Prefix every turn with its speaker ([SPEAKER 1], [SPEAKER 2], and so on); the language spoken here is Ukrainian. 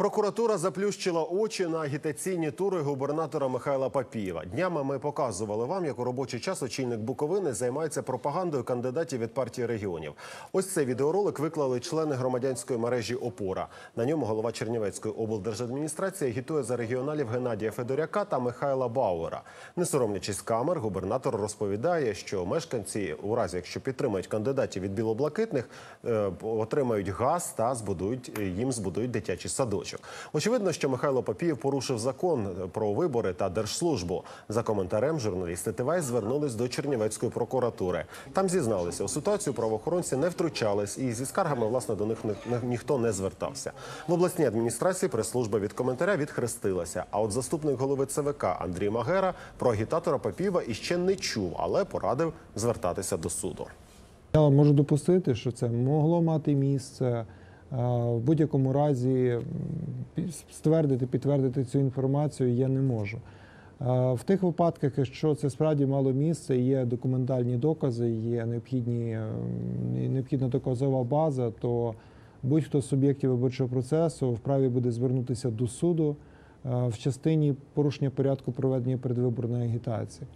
[SPEAKER 1] Прокуратура заплющила очі на агітаційні тури губернатора Михайла Папієва. Днями ми показували вам, як у робочий час очільник Буковини займається пропагандою кандидатів від партії регіонів. Ось цей відеоролик виклали члени громадянської мережі Опора. На ньому голова Чернівецької облдержадміністрації агітує за регіоналів Геннадія Федоряка та Михайла Бауера. Не соромлячись камер, губернатор розповідає, що мешканці, у разі якщо підтримають кандидатів від білоблакитних, е, отримають газ та збудують їм збудують дитячий садочок. Очевидно, що Михайло Папієв порушив закон про вибори та держслужбу. За коментарем журналісти ТВ звернулись до Чернівецької прокуратури. Там зізналися у ситуацію. Правоохоронці не втручались, і зі скаргами власне до них ні- ні- ніхто не звертався. В обласній адміністрації прес-служба від коментаря відхрестилася. А от заступник голови ЦВК Андрій Магера про агітатора Папієва іще не чув, але порадив звертатися до суду.
[SPEAKER 2] Я можу допустити, що це могло мати місце. В будь-якому разі ствердити, підтвердити цю інформацію я не можу. В тих випадках, якщо це справді мало місце, є документальні докази, є необхідні, необхідна доказова база, то будь-хто з суб'єктів виборчого процесу вправі буде звернутися до суду в частині порушення порядку проведення передвиборної агітації.